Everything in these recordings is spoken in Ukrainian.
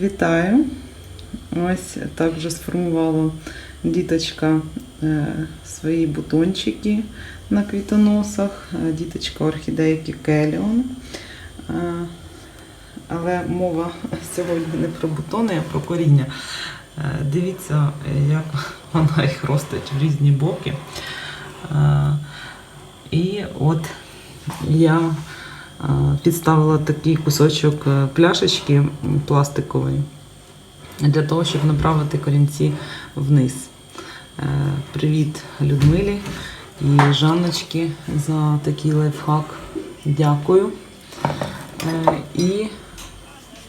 Вітаю. Ось так вже сформувала діточка е, свої бутончики на квітоносах. Е, Діточка орхідейки Келіон. Е, Але мова сьогодні не про бутони, а про коріння. Дивіться, як вона їх ростить в різні боки. І от я підставила такий кусочок е, пляшечки пластикової для того, щоб направити корінці вниз. Е, Привіт Людмилі і Жанночки за такий лайфхак. Дякую. Е, І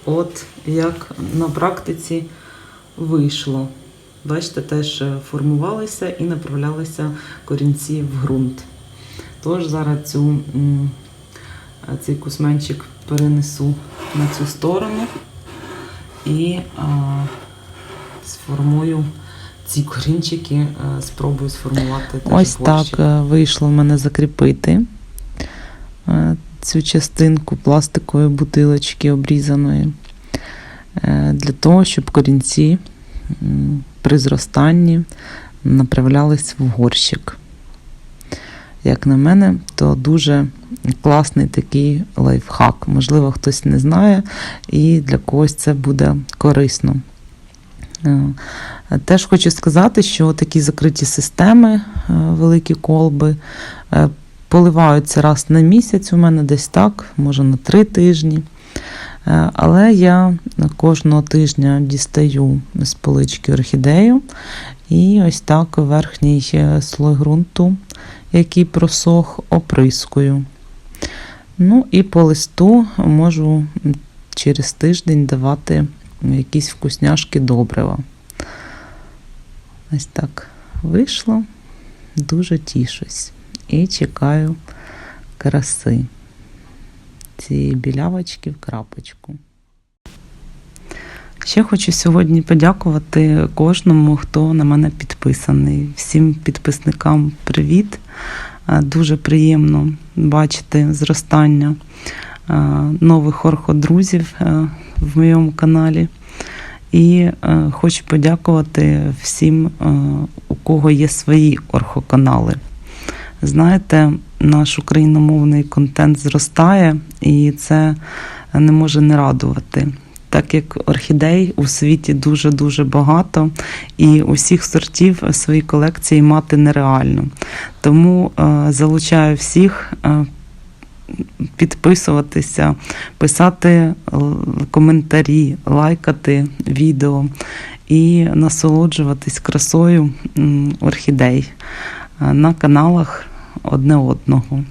от як на практиці вийшло. Бачите, теж формувалися і направлялися корінці в ґрунт. Тож зараз цю, цей кусменчик перенесу на цю сторону і а, сформую ці корінчики, е, спробую сформувати. Ось так е, вийшло в мене закріпити е, цю частинку пластикової бутилочки обрізаної е, для того, щоб корінці при зростанні направлялись в горщик. Як на мене, то дуже класний такий лайфхак. Можливо, хтось не знає, і для когось це буде корисно. Е, Теж хочу сказати, що такі закриті системи, е, великі колби, е, поливаються раз на місяць у мене десь так, може на три тижні. Але я кожного тижня дістаю з полички орхідею і ось так верхній слой ґрунту, який просох, оприскую. Ну і по листу можу через тиждень давати якісь вкусняшки добрива. Ось так вийшло. Дуже тішусь. І чекаю краси цієї білявочки в крапочку. Ще хочу сьогодні подякувати кожному, хто на мене підписаний. Всім підписникам привіт. Е, Дуже приємно бачити зростання е, нових орходрузів е, в моєму каналі. І хочу подякувати всім, у кого є свої орхоканали. Знаєте, наш україномовний контент зростає, і це не може не радувати. Так як орхідей у світі дуже-дуже багато, і усіх сортів свої колекції мати нереально. Тому е, залучаю всіх е, підписуватися, писати коментарі, лайкати відео і насолоджуватись красою орхідей е, на каналах одне одного.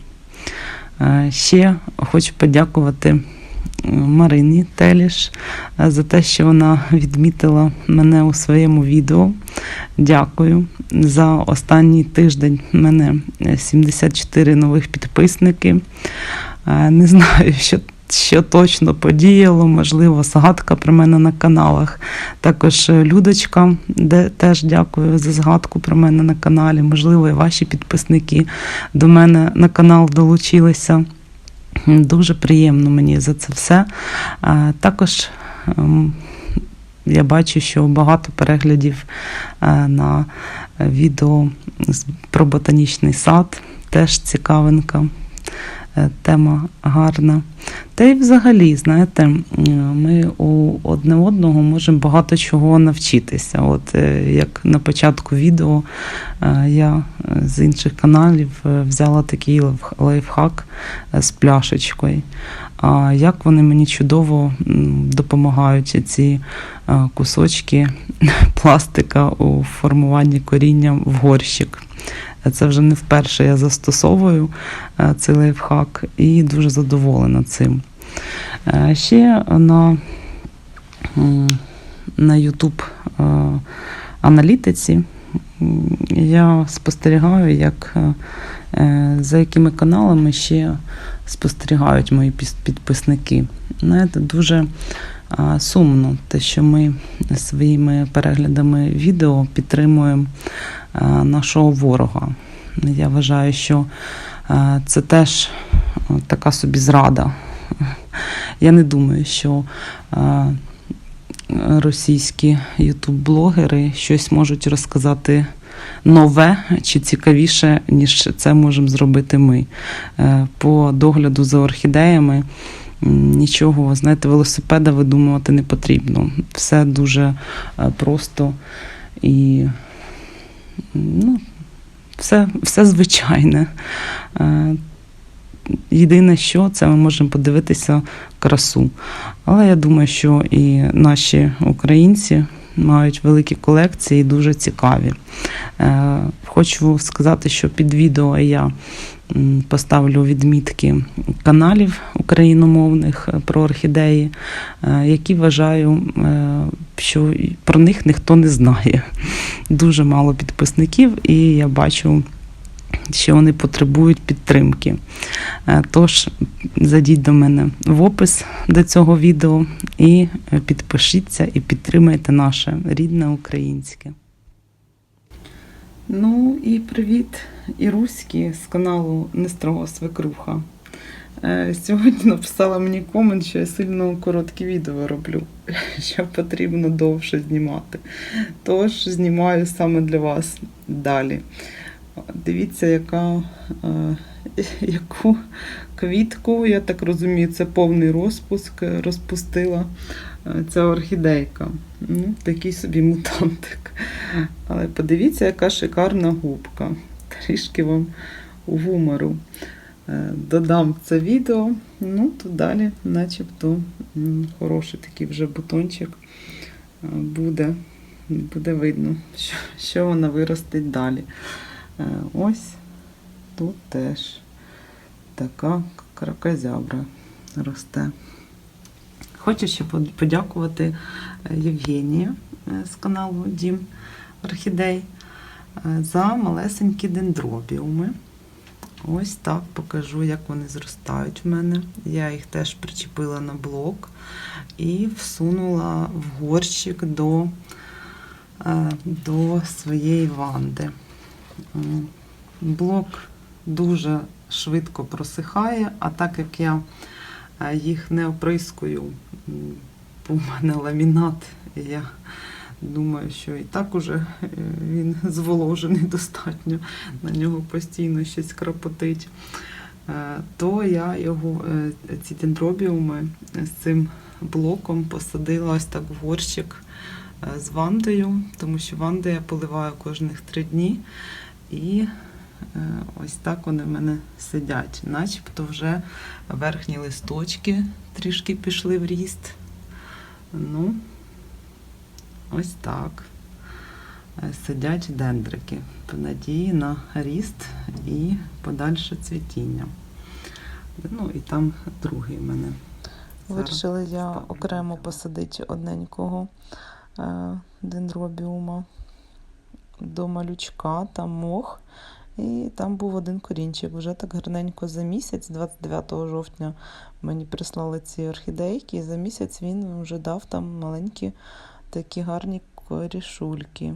Е, Ще хочу подякувати Марині Теліш е, за те, що вона відмітила мене у своєму відео. Дякую. За останній тиждень мене е, 74 нових підписники. Е, Не знаю, що, що точно подіяло, можливо, згадка про мене на каналах. Також е, Людочка, де теж дякую за згадку про мене на каналі. Можливо, і ваші підписники до мене на канал долучилися. Дуже приємно мені за це все. Також ем, я бачу, що багато переглядів е, на відео про ботанічний сад. Теж цікавинка. Е, Тема гарна. Та й взагалі, знаєте, ми у одне одного можемо багато чого навчитися. От е, як на початку відео е, я з інших каналів взяла такий лайфхак з пляшечкою. А як вони мені чудово допомагають ці кусочки пластика у формуванні коріння в горщик. Це вже не вперше я застосовую е, цей лайфхак і дуже задоволена цим. Е, Ще на, YouTube е, аналітиці я спостерігаю, як, за якими каналами ще спостерігають мої підписники. Знаєте, дуже сумно, те, що ми своїми переглядами відео підтримуємо нашого ворога. Я вважаю, що це теж така собі зрада. Я не думаю, що російські ютуб-блогери щось можуть розказати нове чи цікавіше, ніж це можемо зробити ми. Е, По догляду за орхідеями нічого, знаєте, велосипеда видумувати не потрібно. Все дуже е, просто і ну, все, все звичайне. Е, Єдине, що це ми можемо подивитися красу. Але я думаю, що і наші українці мають великі колекції дуже цікаві. Е, Хочу сказати, що під відео я поставлю відмітки каналів україномовних е, про орхідеї, е, які вважаю, що про них ніхто не знає. Дуже мало підписників, і я бачу, що вони потребують підтримки. Е, Тож зайдіть до мене в опис до цього відео і е, підпишіться і підтримайте наше рідне українське. Ну і привіт, Іруські з каналу Нестрога Свекруха. Е, Сьогодні написала мені комент, що я сильно короткі відео роблю, що потрібно довше знімати. Тож знімаю саме для вас далі. Дивіться, яка, е, яку квітку, я так розумію, це повний розпуск е, розпустила е, ця орхідейка. Ну, такий собі мутантик. Але подивіться, яка шикарна губка. Трішки вам гумору. Е, Додам це відео. Ну, то далі, начебто, хороший такий вже бутончик буде. Буде видно, що, що вона виростить далі. Е, Ось тут теж така кракозябра росте. Хочу ще подякувати е, Євгенії е, з каналу Дім Орхідей за малесенькі дендробіуми. Ось так покажу, як вони зростають в мене. Я їх теж причепила на блок і всунула в горщик до, до своєї ванди. М, Блок дуже швидко просихає, а так як я е, їх не оприскую, бо в мене ламінат, я думаю, що і так уже е, він зволожений достатньо, на нього постійно щось крапотить, е, то я його, е, ці дендробіуми з цим блоком посадила ось так в горщик е, з вандою, тому що ванду я поливаю кожних три дні. І е, ось так вони в мене сидять. Начебто вже верхні листочки трішки пішли в ріст. Ну, ось так. Е, Сидять дендрики в надії на ріст і подальше цвітіння. Ну і там другий в мене. Вирішила я окремо посадити одненького е, дендробіума до малючка, там мох. І там був один корінчик. Вже так гарненько за місяць, 29 жовтня, мені прислали ці орхідейки, і за місяць він вже дав там маленькі такі гарні корішульки.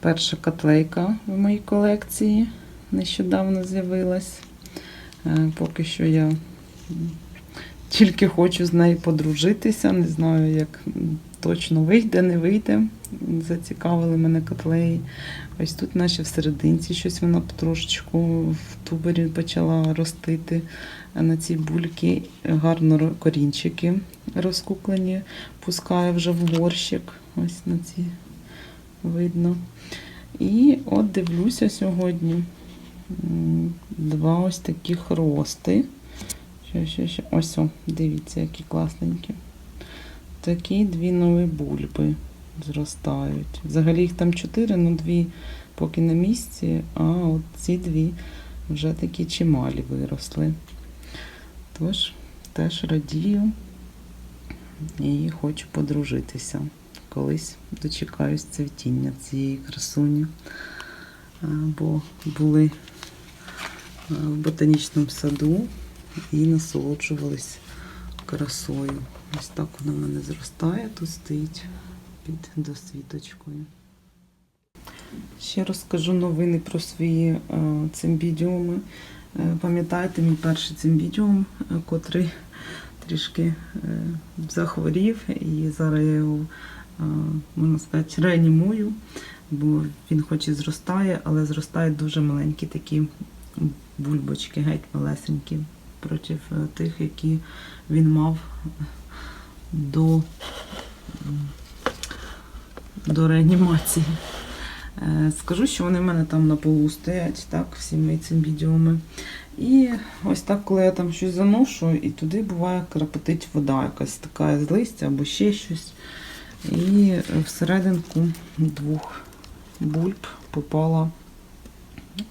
Перша котлейка в моїй колекції нещодавно з'явилась. Е, Поки що я тільки хочу з нею подружитися. Не знаю, як точно вийде, не вийде. Зацікавили мене котлеї. Ось тут, наче в серединці, щось вона потрошечку в тубері почала ростити. На цій бульки гарно корінчики розкуклені, пускає вже в горщик. Ось на ці видно. І от дивлюся сьогодні два ось таких рости. Що, що, що. Ось, о, дивіться, які класненькі. Такі дві нові бульби зростають. Взагалі їх там чотири, ну дві поки на місці, а от ці дві вже такі чималі виросли. Тож теж радію і хочу подружитися колись дочекаюсь цвітіння цієї красуні. Бо були в ботанічному саду і насолоджувались красою. Ось так вона в мене зростає, тут стоїть під досвіточкою. Ще розкажу новини про свої е, цимбідіуми. Е, Пам'ятаєте мій перший цим відео, е, котрий трішки захворів, і зараз я його, можна сказати, реанімую, бо він хоч і зростає, але зростають дуже маленькі такі бульбочки, геть малесенькі, проти е, тих, які він мав до, до реанімації. Е, Скажу, що вони в мене там на полу стоять, так, всіми цими відеоми. І ось так, коли я там щось заношу, і туди буває крапотить вода, якась така з листя або ще щось. І всерединку двох бульб попала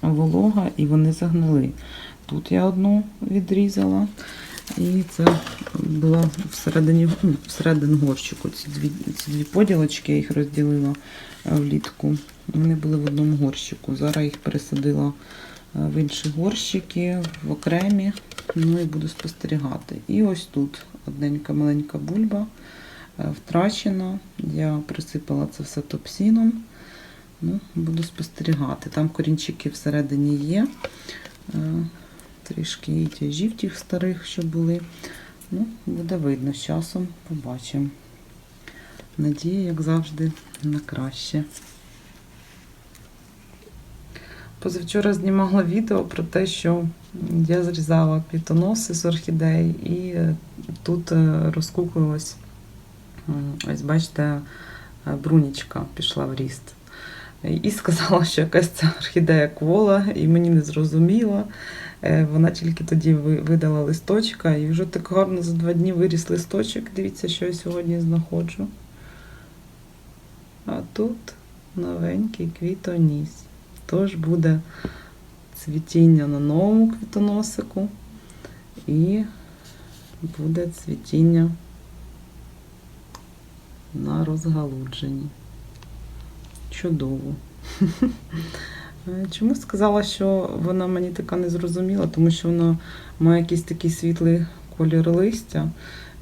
волога, і вони загнили. Тут я одну відрізала, і це було всередині, ну, всередині горщику. Ці дві, ці дві поділочки я їх розділила е, влітку. Вони були в одному горщику. Зараз їх пересадила е, в інші горщики, в окремі. Ну і буду спостерігати. І ось тут одненька маленька бульба е, втрачена. Я присипала це все топсіном. Ну, буду спостерігати. Там корінчики всередині є. Трішки і тяжів тих старих, що були. Ну, буде видно з часом, побачимо. Надія, як завжди, на краще. Позавчора знімала відео про те, що я зрізала квітоноси з орхідей, і е, тут е, розкуклилось, м, ось бачите, е, брунічка пішла в ріст. І сказала, що якась ця орхідея квола, і мені не зрозуміла. Е, Вона тільки тоді видала листочка, і вже так гарно за два дні виріс листочок. Дивіться, що я сьогодні знаходжу. А тут новенький квітоніс. Тож буде цвітіння на новому квітоносику і буде цвітіння на розгалудженні. Чудово. Чому сказала, що вона мені така незрозуміла, тому що вона має якийсь такий світлий колір листя.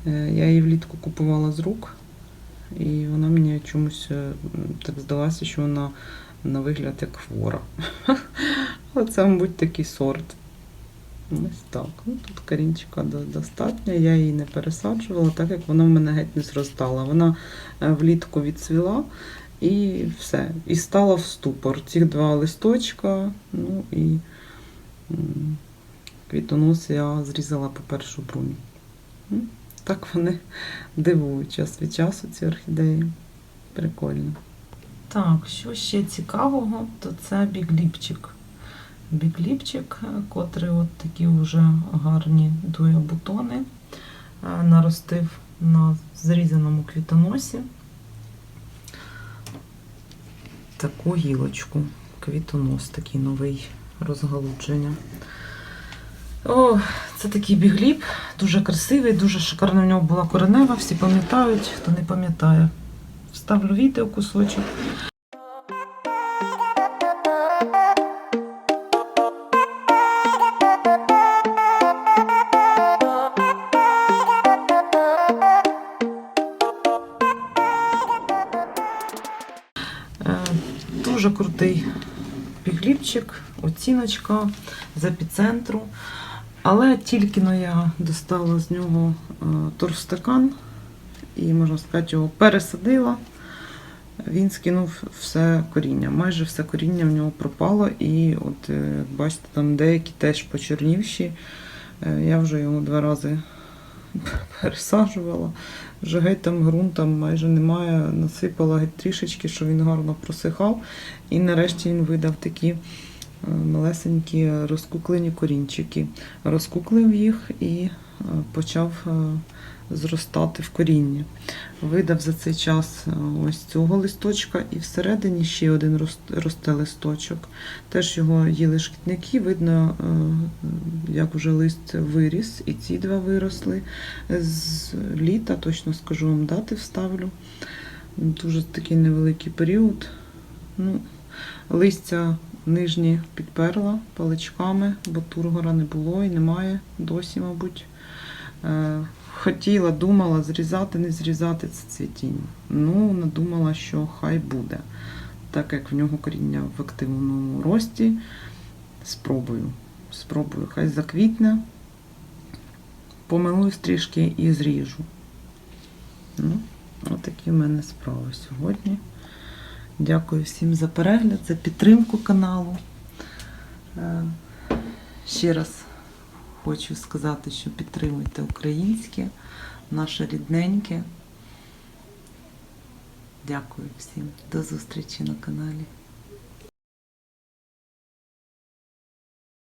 Е, Я її влітку купувала з рук, і вона мені чомусь е, так здалася, що вона на вигляд як хвора. Але це, мабуть, такий сорт. Ось так. Ну, тут корінчика до- достатньо. Я її не пересаджувала, так як вона в мене геть не зростала. Вона е, влітку відцвіла і все. І стала в ступор. Ці два листочка, ну і квітонос я зрізала по першу бруню. Так вони дивують час від часу, ці орхідеї. Прикольно. Так, що ще цікавого, то це бігліпчик. Бігліпчик, котрий от такі вже гарні дує бутони, е, наростив на зрізаному квітоносі таку гілочку. Квітонос такий новий розгалудження. О, це такий бігліп, дуже красивий, дуже шикарно в нього була коренева. Всі пам'ятають, хто не пам'ятає. Вставлю відео кусочок. Крутий бігліпчик, оціночка з епіцентру. Але тільки но я достала з нього е, торфстакан і, можна сказати, його пересадила. Він скинув все коріння. Майже все коріння в нього пропало. І от е, бачите, там деякі теж почорнівші. Е, Я вже його два рази пересаджувала. Вже геть там ґрунтом майже немає. Насипала геть трішечки, щоб він гарно просихав. І нарешті він видав такі е, малесенькі розкуклені корінчики. Розкуклив їх і е, почав е, зростати в корінні. Видав за цей час е, ось цього листочка, і всередині ще один росте листочок. Теж його їли шкідники, видно, е, як вже лист виріс, і ці два виросли. З літа, точно скажу вам, дати вставлю. Дуже такий невеликий період. Ну, листя нижні підперла паличками, бо тургора не було і немає досі, мабуть. Хотіла, думала, зрізати, не зрізати це цвітіння. Ну, надумала, що хай буде. Так як в нього коріння в активному рості, спробую. Спробую, хай заквітне. Помилуюсь трішки і зріжу. Ну, отакі в мене справи сьогодні. Дякую всім за перегляд, за підтримку каналу. Е, Ще раз хочу сказати, що підтримуйте українське, наше рідненьке. Дякую всім. До зустрічі на каналі.